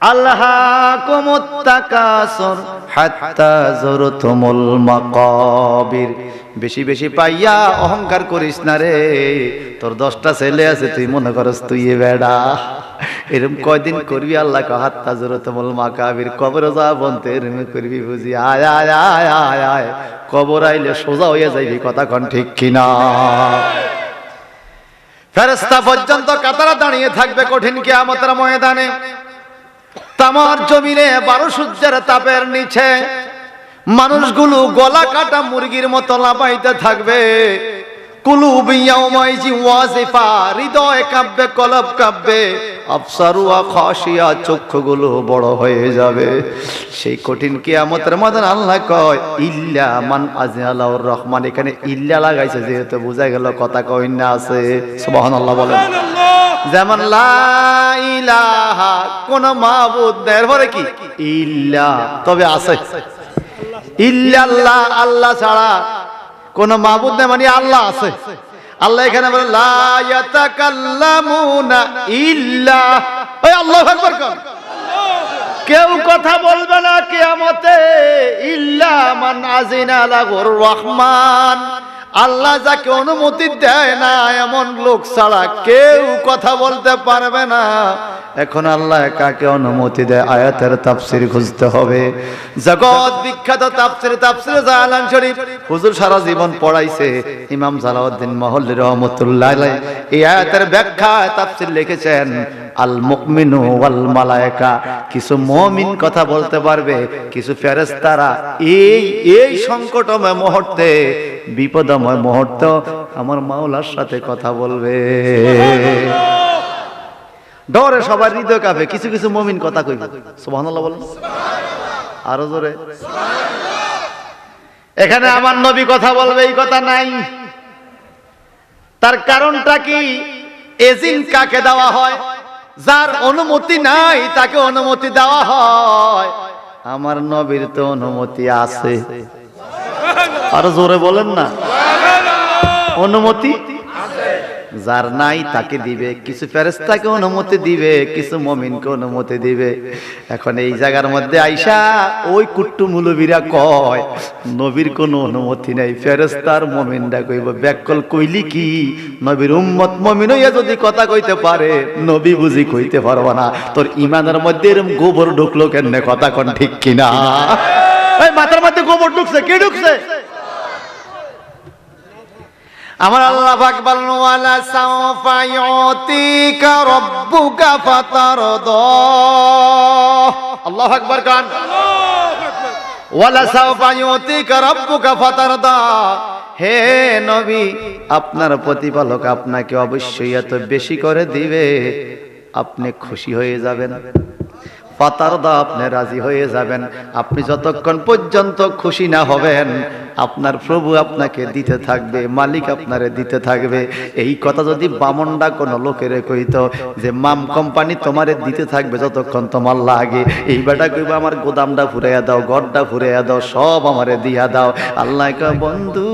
আল্লাহ কুমুত্তাকাসর হাত্তা জুরতুমুল মাকাবির। বেশি বেশি পাইয়া অহংকার করিস না রে। তোর দশটা ছেলে আছে, তুই মনে করস তুই বেড়া। এরম কয়দিন করবি আল্লাহ কা হাত্তা জুরতুমুল মাকাবির। কবর যা বনতে এরম করবি বুঝি। আয় আয় আয় আয় আয়। কবর আইলে সোজা হইয়া যাইবি, কথা কন ঠিক কিনা? ফেরেস্তা পর্যন্ত কাতারা দাঁড়িয়ে থাকবে কঠিন কিয়ামতের ময়দানে। তামার জমিনে বারো সূর্যের তাপের নিচে মানুষগুলো গলা কাটা মুরগির মতো লাফাইতে থাকবে। হৃদয় কাঁপবে কলব কাঁপবে আফসারুয়া খাসিয়া চক্ষুগুলো বড় হয়ে যাবে। সেই কঠিন কিয়ামতের মধ্যে আল্লাহ কয় ইল্লা মান আজনালাউর রহমান। এখানে ইল্লা লাগাইছে যেহেতু বোঝা গেল কথা কই না আছে। বলেন। যেমন লা ইলাহা কোন নেই। এরপরে কি? ইল্লা। তবে আছে। ইল্লাল্লাহ আল্লাহ ছাড়া কোন মাহবুদ নেই মানে আল্লাহ আছে। আল্লাহ এখানে বলে আল্লাহু কেউ কথা বলবে না কিয়ামতে, ইল্লা মান আজিনা লাগুর রহমান। আল্লাহ যাকে অনুমতি দেয় না, এমন লোক ছাড়া কেউ কথা বলতে পারবে না। এখন আল্লাহ কাকে অনুমতি দেয়, আয়াতের তাফসির খুঁজতে হবে। জগৎ বিখ্যাত তাফসির তাফসির জালান শরীফ। হুজুর সারা জীবন পড়াইছে, ইমাম জালাউদ্দিন মহল্লি রহমতুল্লাহ এই আয়াতের ব্যাখ্যা তাফসির লিখেছেন, আল মুকমিনু ওয়াল মালায়েকা। কিছু মুমিন কথা বলতে পারবে, কিছু ফেরেশতারা এই এই সংকটময় মুহূর্তে বিপদময় মুহূর্ত আমার মাওলার সাথে কথা বলবে। ডরে সবার হৃদয় কাঁপে, কিছু কিছু মমিন কথা কইবে। সুবহানাল্লাহ বলেন। আরও জোরে। এখানে আমার নবী কথা বলবে, এই কথা নাই। তার কারণটা কি? এজিন কাকে দেওয়া হয়? যার অনুমতি নাই, তাকে অনুমতি দেওয়া হয়। আমার নবীর তো অনুমতি আছে। আরও জোরে বলেন না। অনুমতি? যার নাই তাকে দিবে কিছু ফেরেস্তাকে অনুমতি দিবে কিছু মমিনকে অনুমতি দিবে। এখন এই জায়গার মধ্যে আইসা ওই কুট্টু মুলবিরা কয় নবীর কোনো অনুমতি নাই ফেরেস্তার মমিনরা কইব ব্যাকল কইলি কি? নবীর উম্মত মমিন হইয়া যদি কথা কইতে পারে নবী বুঝি কইতে পারব না। তোর ইমানের মধ্যে এরম গোবর ঢুকলো কেন কথা কোন ঠিক কিনা? মাথার মধ্যে গোবর ঢুকছে কে ঢুকছে? আমার আল্লাহ পাক বলেন, ওয়ালা সাওফা ইউতিকা রাব্বুকা ফাতারদা। আল্লাহু আকবার কান ওয়ালা সাওফা ইউতিকা রাব্বুকা ফাতারদা। হে নবী, আপনার প্রতিপালক আপনাকে অবশ্যই এত বেশি করে দিবে, আপনি খুশি হয়ে যাবেন। পাতারদা আপনি রাজি হয়ে যাবেন। আপনি যতক্ষণ পর্যন্ত খুশি না হবেন, আপনার প্রভু আপনাকে দিতে থাকবে, মালিক আপনারে দিতে থাকবে। এই কথা যদি বামনডা কোনো লোকের কইত যে, মাম, কোম্পানি তোমারে দিতে থাকবে যতক্ষণ তোমার লাগে। এই বেটা কইবা, আমার গোদামটা ফুরাইয়া দাও, ঘরটা ফুরাইয়া দাও, সব আমারে দিয়া দাও। আল্লাহ বন্ধু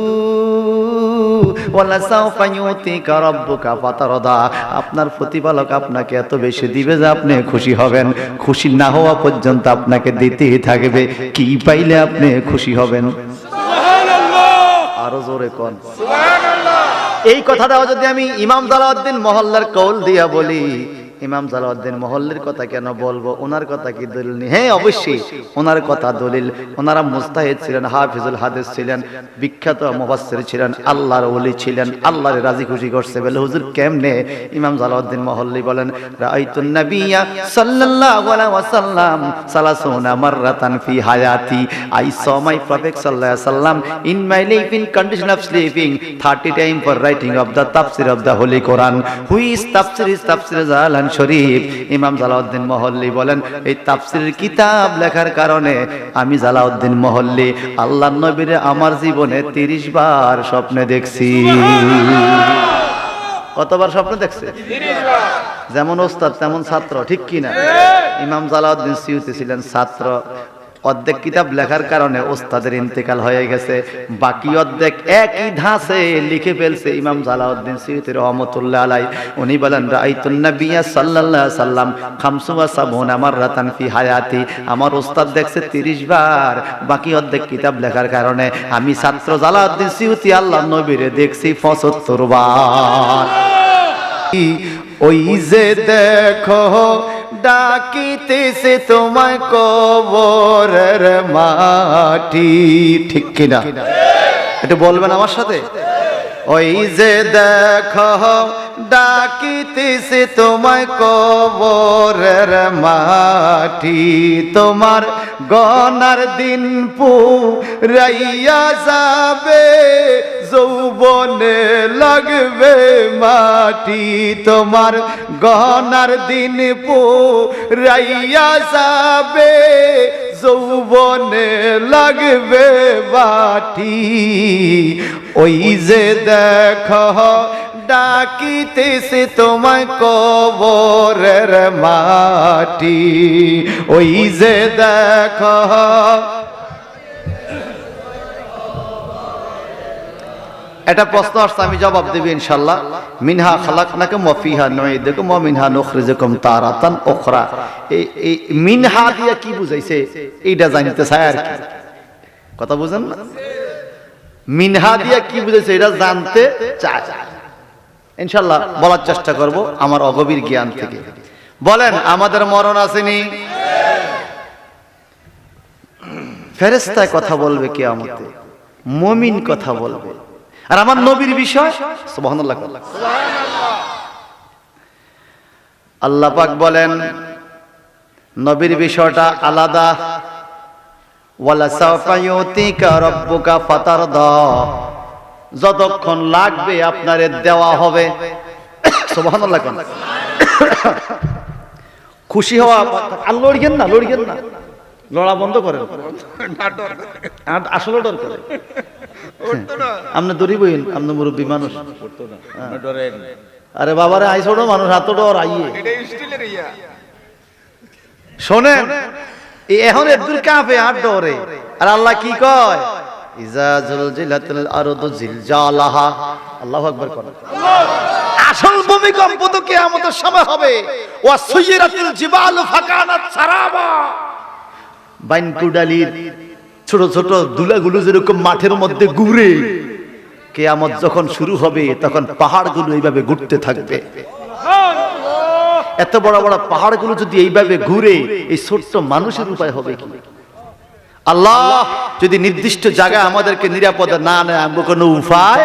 ওয়ালা সাউফা ইউতিকা রাব্বুকা ফাতারদা। আপনার প্রতিপালক আপনাকে এত বেশি দিবে যে আপনি খুশি হবেন। খুশি না হওয়া পর্যন্ত আপনাকে দিতেই থাকবে। কি পাইলে আপনি খুশি হবেন? আরও জোরে কোন? এই কথাটা যদি আমি ইমাম দালাউদ্দিন মহল্লার কৌল দিয়া বলি ইমাম জালাউদ্দিন মহল্লের কথা কেন বলব? ওনার কথা কি দলিল নেই? হ্যাঁ অবশ্যই। ওনার কথা দলিল। ওনারা মুস্তাহিদ ছিলেন, হাফিজুল হাদিস ছিলেন, বিখ্যাত মুফাসসির ছিলেন, আল্লাহর ওলি ছিলেন, আল্লাহর রাজি খুশি করছে বলে হুজুর কেমনে? ইমাম জালাউদ্দিন মহল্লি বলেন, রাআইতুন নাবিয়্যা সাল্লাল্লাহু আলাইহি ওয়াসাল্লাম সালাসুনা মাররাতান ফি হায়াতি। আই স মাই প্রফেট সাল্লাল্লাহু আলাইহি ওয়াসাল্লাম in my live in condition of sleeping 30 time for writing of the তাফসির of the holy Quran who is তাফসির ইজ তাফসির জালান শরীফ ইমাম জালাউদ্দিন মহল্লি বলেন এই তাফসিরের কিতাব লেখার কারণে আমি জালাউদ্দিন মহল্লি আল্লাহ নবীর আমার জীবনে 30 বার স্বপ্নে দেখছি। কতবার স্বপ্ন দেখছে? যেমন ওস্তাদ তেমন ছাত্র ঠিক কিনা? ইমাম জালাউদ্দিন সিউতি ছিলেন ছাত্র। অর্ধেক কিতাব লেখার কারণে ওস্তাদের ইন্তেকাল হয়ে গেছে। বাকি অর্ধেক একই ধাঁচে লিখে ফেলছে ইমাম জালাউদ্দিন সিউতি রহমতুল্লাহ আলাই। উনি বলেন রাইতুন নবিয়া সাল্লাল্লাহু সাল্লাম খামসু ওয়া আমার মাররাতান ফি হায়াতি। আমার ওস্তাদ দেখছে 30 বার বাকি অর্ধেক কিতাব লেখার কারণে। আমি ছাত্র জালাউদ্দিন সিউতি আল্লাহ নবীরে দেখছি 75 বার। ওই যে দেখো ডাকিতেছে তোমায় কবরের মাটি ঠিক কিনা? একটু বলবেন আমার সাথে? ওই যে দেখো ডাকিতেছে তোমায় কবরের মাটি। তোমার গনার দিন পুরাইয়া যাবে, যৌবনে লাগবে মাটি। তোমার গহনার দিন পুরাইয়া যাবে, যৌবনে লাগবে বাটি ওই যে দেখ ডাকিতেছে তোমায় কবরের মাটি। ওই যে দেখ, এটা প্রশ্ন আসছে, আমি জবাব দেব ইনশাল্লাহ মিনহা খালাকনাকে মফিহা নয় দেখো ম মিনহা নখরিজুকুম তারাতান উখরা। এই এই মিনহা দিয়া কি বুঝাইছে? এইটা জানিতে চাই আর কি। কথা বুঝেন না? মিনহা দিয়া কি বুঝাইছে? এটা জানতে চায়। ইনশাল্লাহ বলার চেষ্টা করব আমার অগভীর জ্ঞান থেকে। বলেন, আমাদের মরণ আসেনি। ফেরেস্তায় কথা বলবে কে আমাকে মমিন কথা বলবে। আর আমার নবীর বিষয় আল্লাহ পাক বলেন, নবীর বিষয়টা আলাদা। ওয়ালা সাওফা ইউতিকা রাব্বুকা ফাতারদা। যতক্ষণ লাগবে আপনারে দেওয়া হবে। খুশি হওয়া আর লড়িয়েন না লড়িয়েন না। লড়া বন্ধ করেন। আসলে ডর করে। আপনি দৌড়ি বইন, আপনি মুরব্বী মানুষ। আরে বাবারে আই ছোট মানুষ হাত ডর, আইয়ে। শোনেন এখন এদুর কাঁপে আর ডরে। আর আল্লাহ কি কয়? ছোট ছোট দুলাগুলো যেরকম মাঠের মধ্যে ঘুরে, কেয়ামত যখন শুরু হবে, তখন পাহাড়গুলো এইভাবে ঘুরতে থাকবে। এত বড় বড় পাহাড়গুলো যদি এইভাবে ঘুরে, এই ছোট্ট মানুষের উপায় হবে কি? আল্লাহ যদি নির্দিষ্ট জায়গায় আমাদেরকে নিরাপদে না নেয় আমগো কোনো উপায়?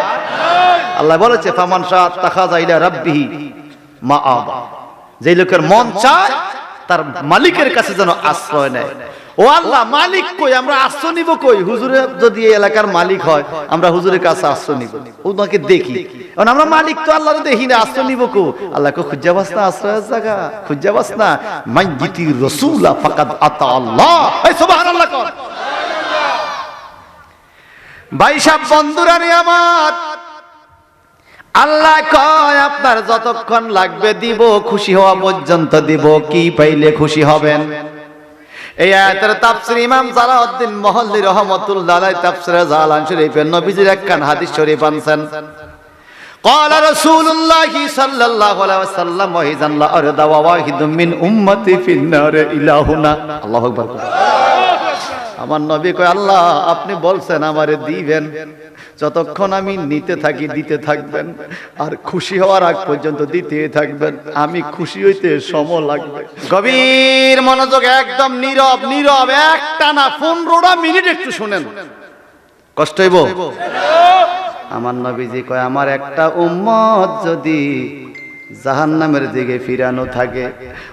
আল্লাহ বলেছে, ফামান শাহ তাখা যাইলা রাব্বিহি মা আবা যে লোকের মন চায়, তার মালিকের কাছে যেন আশ্রয় নেয়। ও আল্লাহ, মালিক কই? আমরা আশ্রয় নিব কই? হুজুরের যদি এই এলাকার মালিক হয়, আমরা হুজুরের কাছে আশ্রয় নিব। ওনাকে দেখি। কারণ আমরা মালিক তো আল্লাহ দেখি না, আশ্রয় নিব কো? আল্লাহ কো খুঁজা বাস না, আশ্রয়ের জায়গা। খুঁজা বাস না। মাইয়িতি রাসূলা ফাকাদ আতা আল্লাহ। এই সুবহানাল্লাহ কর। ভাই সাহেব বন্ধুরা রে আমার আল্লাহ কয় আপনার যতক্ষণ লাগবে দিব খুশি হওয়া পর্যন্ত দিব কি পাইলে খুশি হবেন এই আয়াতের তাফসীর ইমাম জালাউদ্দিন মহল্লি রহমাতুল্লাহ আলাইহি তাফসীরে জালান শরীফের নবীজির একখান হাদিস শরীফ আনছেন قال رسول الله صلى الله عليه وسلم وإذا لا أرد واحد من أمتي في النار إلهنا الله أكبر আমার নবী কয়, আল্লাহ, আপনি বলছেন আমারে দিবেন। যতক্ষণ আমি নিতে থাকি, দিতে থাকবেন। আর খুশি হওয়ার আগ পর্যন্ত দিতে থাকবেন। আমি খুশি হইতে সম লাগবে। গভীর মনোযোগ একদম নীরব নীরব। একটা না পনেরোটা মিনিট একটু শুনেন। কষ্ট হইব? আমার নবীজি কয়, আমার একটা উম্মত যদি জাহান নামের দিকে ফিরানো থাকে,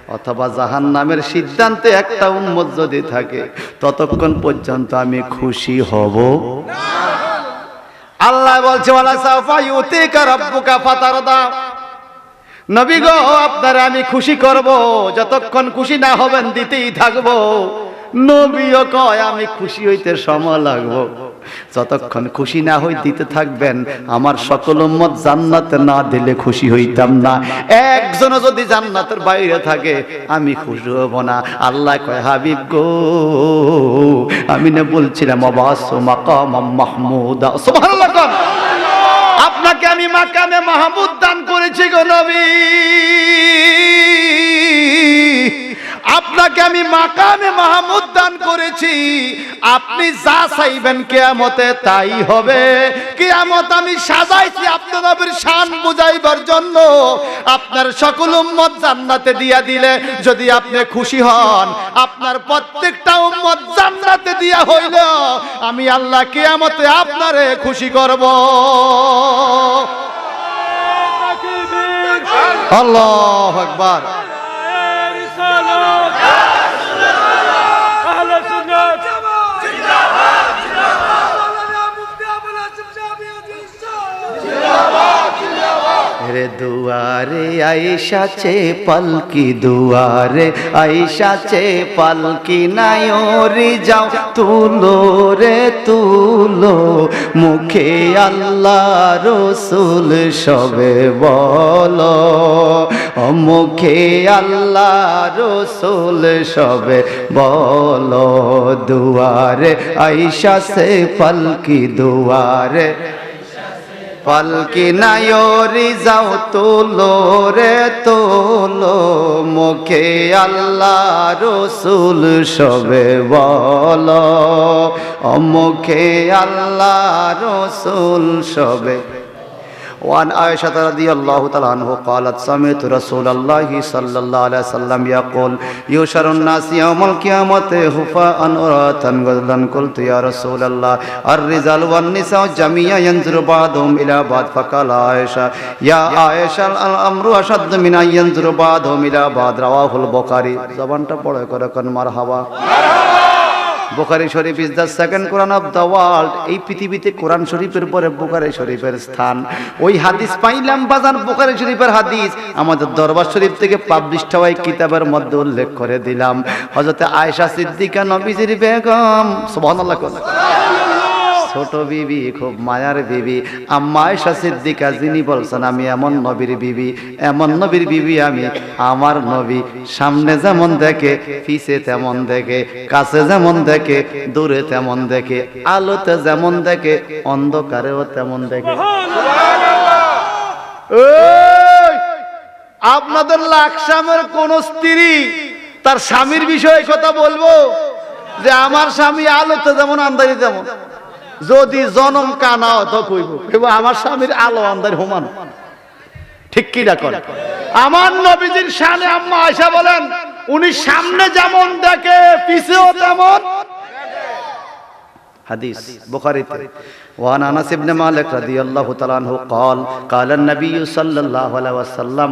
অথবা জাহান নামের সিদ্ধান্তে একটা উন্মত যদি থাকে, ততক্ষণ পর্যন্ত আমি খুশি হব। আল্লাহ বলছে নবী গো, আপনারা আমি খুশি করব, যতক্ষণ খুশি না হবেন, দিতেই থাকব। নবীও কয়, আমি খুশি হইতে সময় লাগবো। যতক্ষণ খুশি না হই দিতে থাকবেন, আমার সকল উম্মত জান্নাতে না দিলে খুশি হইতাম না। একজনও যদি জান্নাতের বাইরে থাকে, আমি খুশি হব না। আল্লাহ কয়, হাবিব গো, আমি না বলছিলাম মাকাম মাহমুদা। সুবহানাল্লাহ আপনাকে আমি মাকামে মাহমুদ দান করেছি গো নবী। আপনাকে আমি মাকামে মাহমুদ দান করেছি। আপনি যা চাইবেন কেয়ামতে তাই হবে। কেয়ামত আমি সাজাইছি আপনার নবীর শান বুঝাইবার জন্য। আপনার সকল উম্মত জান্নাতে দিয়া দিলে যদি আপনি খুশি হন। আপনার প্রত্যেকটা উম্মত জান্নাতে দিয়া হইল। আমি আল্লাহ কেয়ামতে আপনারে খুশি করব। আল্লাহ আকবার। রে দুয়ারে চে পালকি দুয়ারে চে পালকি নায়রি যাও, তুলো রে তুলো, মুখে আল্লাহ রসুল সবে বল মুখে আল্লাহ রসুল সবে বল, দুয়ারে সে পালকি দুয়ারে পালকি নায়রি যাও তোলো রে তোলো, মুখে আল্লাহ রসুল সবে বল অমুখে আল্লাহ রসুল সবে وعن عائشة رضي الله تعالى عنه قالت سمعت رسول الله صلى الله عليه وسلم يقول يشر الناس يوم القيامة هفاء عراة غزلا قلت يا رسول الله الرجال والنساء جميعا ينظر بعضهم إلى بعض فقال عائشة يا عائشة الأمر أشد من أن ينظر بعضهم إلى بعض رواه البخاري জবানটা পড়ে করে কোন মারহাবা Bukhari Sharif is the second Quran of the world এই পৃথিবীতে কোরআন শরীফের পরে বুখারি শরীফের স্থান। ওই হাদিস পাইলাম বাজার বুখারি শরীফের হাদিস। আমাদের দরবার শরীফ থেকে পাবলিশ হওয়া এই কিতাবের মধ্যে উল্লেখ করে দিলাম। হযরতে আয়েশা সিদ্দিকা নবীজির বেগম, সুবহানাল্লাহ ছোট বিবি, খুব মায়ার বিবি। আম্মা আয়েশা সিদ্দিকা, যিনি বলছেন, আমি এমন নবীর বিবি, এমন নবীর বিবি আমি, আমার নবী সামনে যেমন দেখে, পিছে তেমন দেখে, কাছে যেমন দেখে, দূরে তেমন দেখে, আলোতে যেমন দেখে, অন্ধকারেও তেমন দেখে। আপনাদের লাকসামের কোন স্ত্রী তার স্বামীর বিষয়ে কথা বলব? যে আমার স্বামী আলোতে যেমন আন্দারি তেমন যদি জনম কানা তো কইব এবং আমার স্বামীর আলো আন্দার হোমান ঠিক কি ডাকন আমার নবীজির শানে আম্মা আয়সা বলেন উনি সামনে যেমন দেখে পিছেও তেমন حديث بخاري وعن انس بن مالك رضي الله تعالى عنه قال قال النبي صلى الله عليه وسلم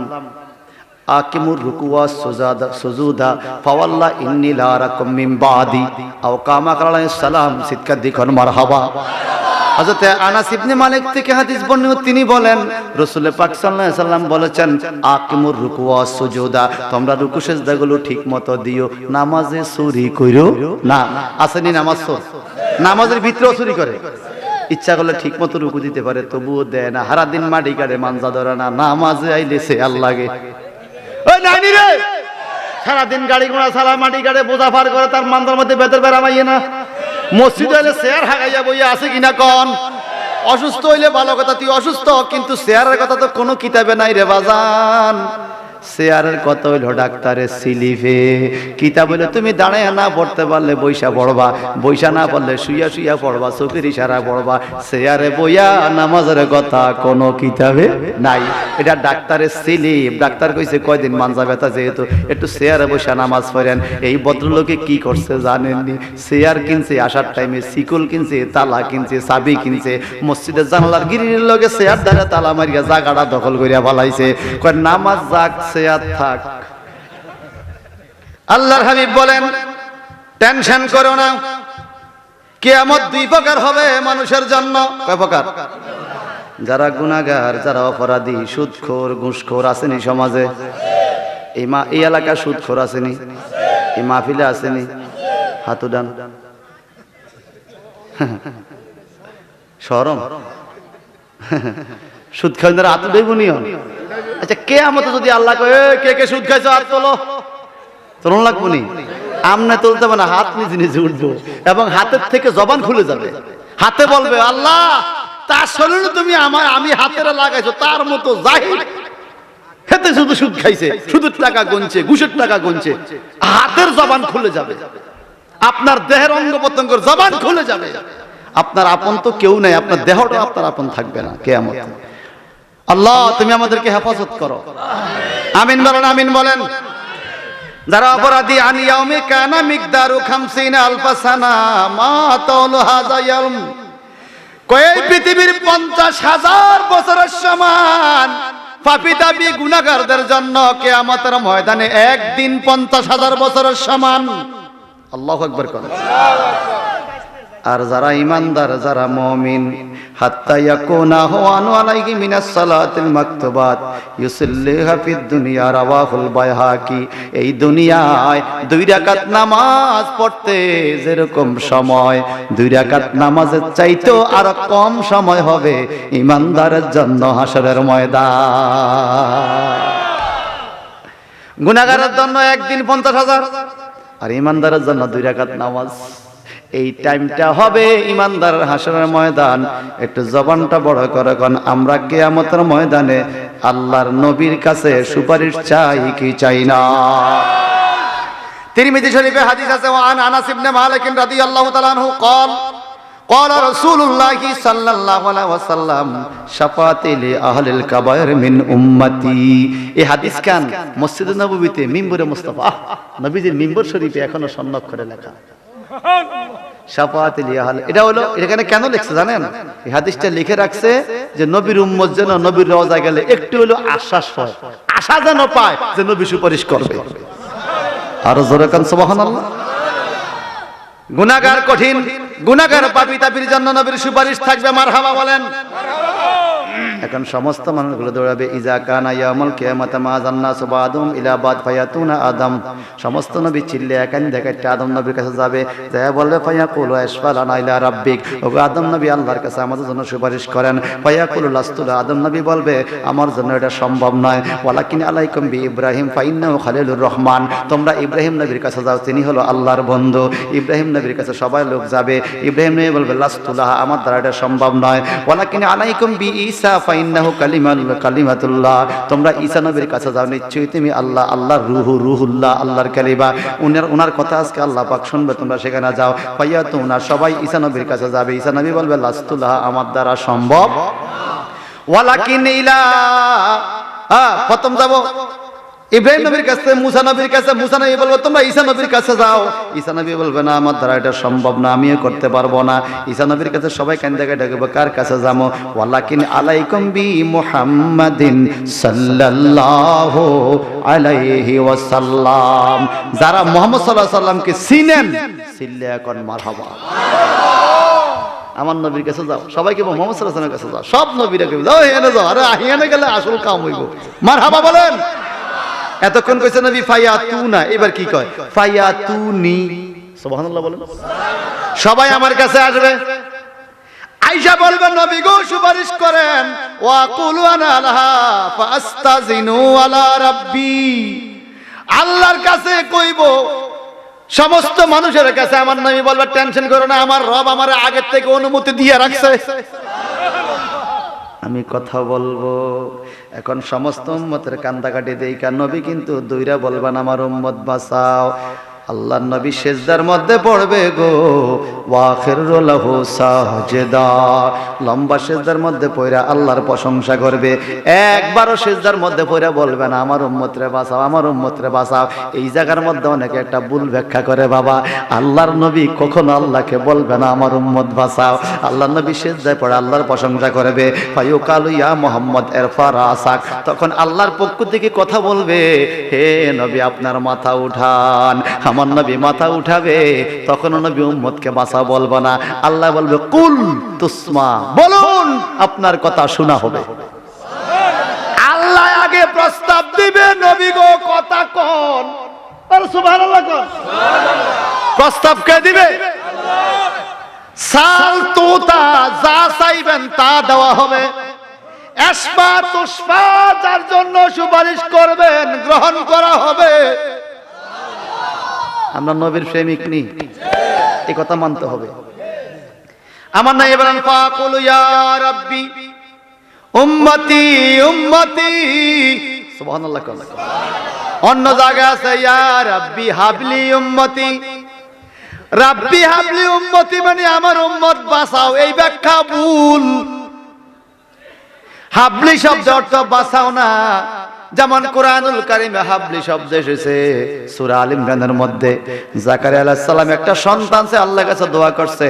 আকিমুর রুকুয়া সুজাদা সুজুদা, ফাওয়াল্লা ইন্নি লা রাকুম মিন বাদি। আও কামা আলাইহিস সালাম সিদকার দিখন, মারহাবা। হযরত আনাস ইবনে মালিক থেকে হাদিস বর্ণিত, তিনি বলেন রাসূল পাক সাল্লাল্লাহু আলাইহি সাল্লাম বলেছেন, আকিমুর রুকুয়া সুজুদা, তোমরা রুকু সেজদাগুলো ঠিক মতো দিও, নামাজে চুরি কইরো না। আসেনি নামাজ চোর। নামাজের ভিতরেও চুরি করে। ইচ্ছা করলে ঠিক মতো রুকু দিতে পারে, তবুও দেয় না। হারা দিন মাটি কাটে মানজা ধরে না। নামাজে আইলে সে আল্লাগে রে! সারাদিন গাড়ি ঘোড়া ছাড়া মাটি গাড়ি বোঝা ফার করে তার মান্দার মধ্যে বেতর বেড়ামাইয়ে না। মসজিদ হইলে শেয়ার হাগাইয়া বইয়া আছে কিনা কন? অসুস্থ হইলে ভালো কথা, তুই অসুস্থ, কিন্তু শেয়ারের কথা তো কোনো কিতাবে নাই রে বাজান। শেয়ারের কত হইল ডাক্তারের সিলিফে? কিতাব হইলে, তুমি দাঁড়ায় না পড়তে পারলে বৈশা পড়বা, বৈশা না পড়লে শুইয়া শুইয়া পড়বা, চোখের ইশারা পড়বা। শেয়ারে বইয়া নামাজের কথা কোনো কিতাবে নাই। এটা ডাক্তারের সিলিপ ডাক্তার কইছে, কয়দিন মানজা ব্যথা যেহেতু, একটু শেয়ারে বসে নামাজ পড়েন। এই ভদ্রলোকে কি করছে জানেননি? শেয়ার কিনছে, আসার টাইমে সিকুল কিনছে, তালা কিনছে, চাবি কিনছে, মসজিদের জানালার গিরির লগে শেয়ার দ্বারা তালা মারিয়া জাগাটা দখল করিয়া ফালাইছে। কয়, নামাজ যাক থাক। আল্লাহর হাবিব বলেন, টেনশন করো না। কেয়ামত দুই প্রকার হবে মানুষের জন্য। যারা গুনাগার যারা অপরাধী, সুদখোর, ঘুষখোর আসেনি সমাজে। এই মা, এই এলাকা সুদখোর আসেনি। এই মাহফিলে আসেনি। হাতুডান সরম। সুদ খাই না হাত উঠেই বুনিও আচ্ছা কে আমাকে যদি আল্লাহ কয়ে কে কে সুদ খাইছো? হাত তোলো। তোলন লাগবো নি? আমনে তুলতে হবে না, হাত নিজে নিজে উঠবো। এবং হাতের থেকে জবান খুলে যাবে। হাতে বলবে, আল্লাহ, তার শরীরে তুমি আমার আমি হাতের লাগাইছো, তার মতো জাহির। খেতে শুধু সুদ খাইছে শুধু টাকা গুনছে, ঘুষের টাকা গুনছে। হাতের জবান খুলে যাবে। আপনার দেহের অঙ্গ প্রত্যঙ্গের জবান খুলে যাবে। আপনার আপন তো কেউ নাই, আপনার দেহটা আপনার আপন থাকবে না, কেয়ামত। আল্লাহ, তুমি আমাদেরকে হেফাজত করো। আমিন বলেন আমিন বলেন। যারা অপরাধী, আন ইয়াউমি কানা মিকদারু 50 আলফা সানা মা তাউলু কয়েক পৃথিবীর পঞ্চাশ হাজার বছরের সমান পাপি দাবি গুনাগারদের জন্য কেয়ামতের ময়দানে একদিন পঞ্চাশ হাজার বছরের সমান। আল্লাহ একবার করেন আর যারা ইমানদার, যারা মুমিন এই দুনিয়ায় দুই পড়তে যেরকম সময়, দুই চাইতেও আর কম সময় হবে ইমানদারের জন্য হাসরের ময়দান। গুনাগারের জন্য একদিন পঞ্চাশ হাজার। আর ইমানদারের জন্য দুই রাকাত নামাজ। এই টাইমটা হবে ইমানদার হাসনের ময়দান একটু জবানটা বড় করে কোন আমরা কেয়ামতের ময়দানে আল্লাহর নবীর কাছে সুপারিশ চাই কি চাই না তিরমিজি শরীফে হাদিস আছে ওয়ান আনাস ইবনে মালিক রাদিয়াল্লাহু তাআলা আনহু قال قال رسول الله صلى الله عليه وسلم شفاعتي لأهل الكبائر من أمتي এই হাদিস কান মসজিদ নববীতে মিম্বরে মুস্তাফা আহ, নবীজির মিম্বর শরীফে এখনো সন্নক্ষরে লেখা শাফাআত নবীর একটু আশা যেন যে সুপারিশ করবে। কঠিন, গুনাহগার পাপী তাপির জন্য নবীর সুপারিশ থাকবে, মারহাবা বলেন। এখন সমস্ত মানুষগুলো দৌড়াবে, ইজা কানা ইয়ামুল কিয়ামাতা মা জান্নাস বাদুম ইলা বাদ ফায়াতুনা আদম। সমস্ত নবী চিল্লে একান দেখাইতে আদম নবীর কাছে যাবে যা বলবে, ফায়াকুল আসফালানা ইলা রাব্বিক। ও আদম নবী আল্লাহর কাছে আমাদের জন্য সুপারিশ করেন, ফায়াকুল লাস্তুল আদম নবী বলবে, আমার জন্য এটা সম্ভব নয়। ওয়ালাকিন আলাইকুম বি ইব্রাহিম ফাইন্নাহু খালিলুর রহমান। তোমরা ইব্রাহিম নবীর কাছে যাও, তিনি হলো আল্লাহর বন্ধু। ইব্রাহিম নবীর কাছে সবাই লোক যাবে। ইব্রাহিম নবী বলবে লাস্তুল্লাহ আমার দ্বারা এটা সম্ভব নয়। ওয়ালাকিন আলাইকুম বি ঈসা ফাইন্নাহু কালিমাল কালিমাতুল্লাহ। তোমরা ঈসা নবীর কাছে যাও, নিশ্চয়ই তুমি আল্লাহ আল্লাহ রুহু, রুহুল্লাহ, আল্লাহর উনার কথা আজকে আল্লাহ পাক শুনবে, তোমরা সেখানে যাও। পাইয়া তো উনার সবাই ঈসা নবীর কাছে যাবে। ঈসা নবী বলবে, লাস্তুল্লাহ, আমার দ্বারা সম্ভব। ওয়ালাকিন ইলা প্রথম যাব। ইব্রাহিম নবীর কাছে মুসা নবীর কাছে মুসা নবী বলব তোমরা ঈসা নবীর কাছে যাও। ঈসা নবী বলবে না আমার দ্বারা এটা সম্ভব না আমিও করতে পারব না। ঈসা নবীর কাছে সবাই কেন দেখে ডাকবো কার কাছে যাব? ওয়ালাকিন আলাইকুম বি মুহাম্মাদিন সাল্লাল্লাহু আলাইহি ওয়াসাল্লাম। যারা মুহাম্মদ সাল্লাল্লাহু আলাইহি সাল্লামকে চিনেন সিল্লে এখন মারহাবা। আমার নবীর কাছে যাও সবাইকে বলো, মোহাম্মদ সাল্লাল্লাহু আলাইহি কাছে যাও। সব নবীরা যাও এখানে যাও। আরে এখানে গেলে আসল কাম হইব। মারহাবা বলেন। এতক্ষণ কইছে নবী ফায়াতু না এবার কি কয়? ফায়াতুনি। সুবহানাল্লাহ বলেন। সবাই আমার কাছে আসবে। আইসা বলবেন নবী গো, সুপারিশ করেন। ওয়া কুলু আনা আলাহা ফাস্তাজিনু আলা রাব্বি। আল্লাহর কাছে কইব, সমস্ত মানুষের কাছে আমার নবী বলবে, টেনশন করো না, আমার রব আমার আগের থেকে অনুমতি দিয়ে রাখছে। আমি কথা বলব। এখন সমস্ত উম্মতের কান্দাকাটি দেই কার নবী কিন্তু দুইরা বলবেন আমার উম্মত বাঁচাও। আল্লাহ নবী সেজদার মধ্যে পড়বে গো। ওয়াখিরু লাহু সাজদা। লম্বা সেজদার মধ্যে পড়া আল্লাহর প্রশংসা করবে। একবারও সেজদার মধ্যে পড়া বলবে না, আমার উম্মতরে বাঁচাও, আমার উম্মতরে বাঁচাও। এই জায়গার মধ্যে অনেকে একটা ভুল ব্যাখ্যা করে, বাবা, আল্লাহর নবী কখনো আল্লাহকে বলবে না, আমার উম্মত বাঁচাও। আল্লাহর নবী সেজদায় পড়ে আল্লাহর প্রশংসা করবে। ফায়ু কালু ইয়া মোহাম্মদ এরফার আসাক। তখন আল্লাহর পক্ষ থেকে কথা বলবে, হে নবী, আপনার মাথা উঠান আমার নবী মাথা উঠাবে তখন নবী উম্মতকে বাঁচা বলব না। আল্লাহ বলবে কুল তুসমা। বলুন আপনার কথা শোনা হবে। আল্লাহ আগে প্রস্তাব দিবে নবী গো কথা কোন। প্রস্তাব কে দিবে? সাল তোতা যা চাইবেন তা দেওয়া হবে। এসপা তুষ্পা যার জন্য সুপারিশ করবেন গ্রহণ করা হবে। আমরা নবীর প্রেমিক নি। এই কথা মানতে হবে। আমার নাই বলেন ফাকুল ইয়া রাব্বি। উম্মতি উম্মতি। সুবহানাল্লাহ কল্লা অন্য জায়গায় আছে, ইয়া রাব্বি হাবলি উম্মতি। রাব্বি হাবলি উম্মতি মানে আমার উম্মত, বাঁচাও, এই ব্যাখ্যা ভুল। হাবলি শব্দ অর্থ বাঁচাও না। যেমন কোরআনুল কারিমে হাবলি শব্দ এসেছে, সূরা আল ইমরানের মধ্যে। জাকারিয়া আলাইহিস সালাম একটা সন্তান সে আল্লাহর কাছে দোয়া করছে,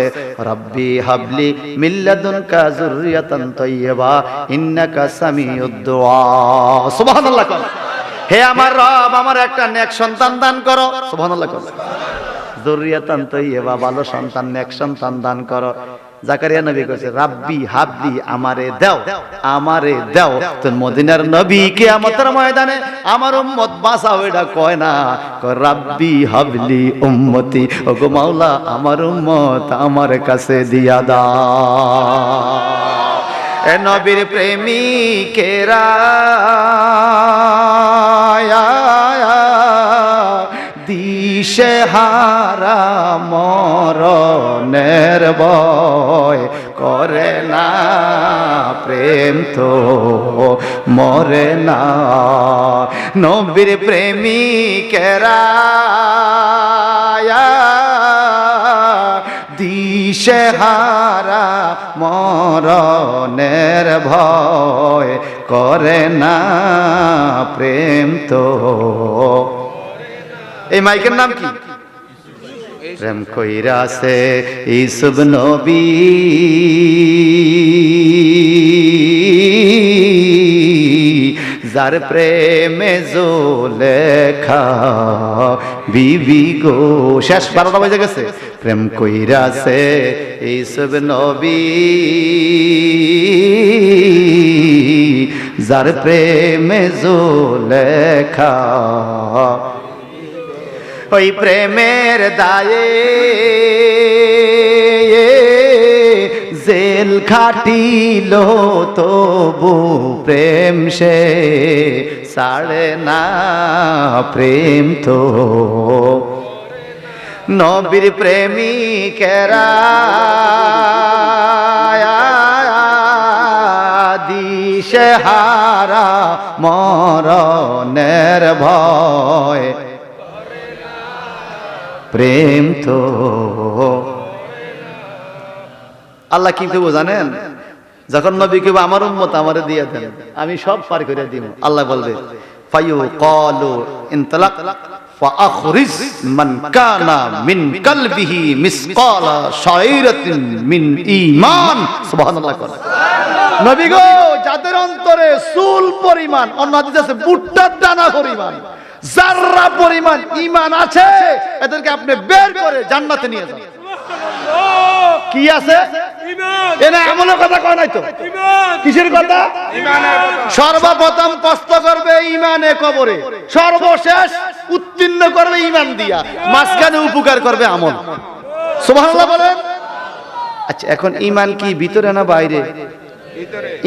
রব্বি হাবলি মিল্লাদুনকা যুররিয়াতান তাইয়্যিবা, ইন্নাকা সামিউদ দুআ সুবহানাল্লাহ কর। হে আমার রব, আমার একটা নেক সন্তান দান করো। সুবহানাল্লাহ কর। জরুরিয়াতান তৈবা ভালো সন্তান, নেক সন্তান দান করো। জাকারিয়া নবী কইছে, রাব্বি হাবলি আমারে দাও আমারে দাও। তো মদিনার নবী কিয়ামতের ময়দানে আমার উম্মত বাঁচাও এটা কয় না, কয়, রাব্বি, হাবলি উম্মতি, ওগো মাওলা, আমার উম্মত আমার কাছে দিয়া দাও। এ নবীর প্রেমিকেরা দিশে হারা মরণের বয় করে না প্রেম তো? মরে না। নবীর প্রেমিকেরা দিশে হারা মরণের ভয় করে না প্রেম তো? এই মাইকের নাম কি? প্রেম কইরাছে ইসুব নবী। যার প্রেমে জোলেখা বিবি গো, শেষ, বারোটা বাজে গেছে। প্রেম কইরাছে এইসব নবী। যার প্রেমে জোলেখা ওই প্রেমের দায়ে জেল খাটিল তবু প্রেম সে সাড়ে না, প্রেম তো। নবীর প্রেমিকেরা দিশে হারা মরণের ভয়। প্রেম তো আল্লাহ কি দেবো জানেন যখন নবী কেউ আমার উম্মত আমারে দিয়ে দেন আমি সব পার করে দিব আল্লাহ বলবে ফায়ু কলু ইনতালাক فأخرج من كان من قلبه مثقال شعيرة من إيمان سبحان الله নবী গো যাদের অন্তরে চুল পরিমাণ অন্য হাদিসে আছে ভুট্টার দানা পরিমাণ জাররা পরিমাণ ঈমান আছে এদেরকে আপনি বের করে জান্নাতে নিয়ে যান। কি আছে? এনে আমলের কথা কয় নাই তো? কিসের কথা? সর্বপ্রথম কষ্ট করবে ইমানে কবরে। সর্বশেষ উত্তীর্ণ করবে ইমান দিয়া। মাঝখানে উপকার করবে আমল। সুবহানাল্লাহ বলেন। আচ্ছা এখন ইমান কি ভিতরে না বাইরে?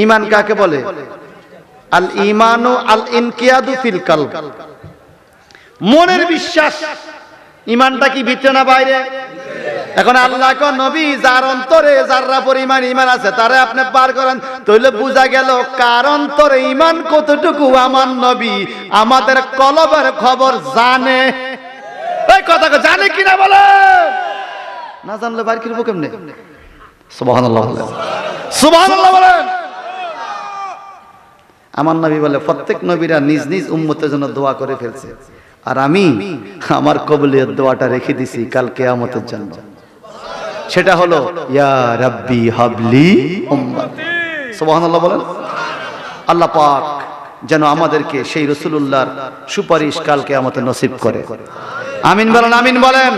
ইমান কাকে বলে? আল ইমানু আল ইনকিয়াদু ফিল কালব মনের বিশ্বাস। ইমানটা কি ভিতরে না বাইরে? এখন আল্লাহ নবী, যার অন্তরে যাররা পরিমাণ ইমান আছে, তারে আপনি পার করেন। তাহলে বোঝা গেল, কার অন্তরে ইমান কতটুকু আমার নবী, আমাদের কলবের খবর জানে। এই কথা জানে কিনা বলে? না জানলে বাইর কিরবো কেমনে? আমার নবী বলে, প্রত্যেক নবীরা নিজ নিজ উম্মতের জন্য দোয়া করে ফেলছে। আর আমি আমার কবলিয়ত দোয়াটা রেখে দিছি কালকে কেয়ামতের জন্য। সেটা হলো, ইয়া রাব্বি হাবলি বলেন। আল্লাহ পাক যেন আমাদেরকে সেই রসুলুল্লাহর সুপারিশ কালকে আমাদের নসিব করে। আমিন বলেন আমিন বলেন।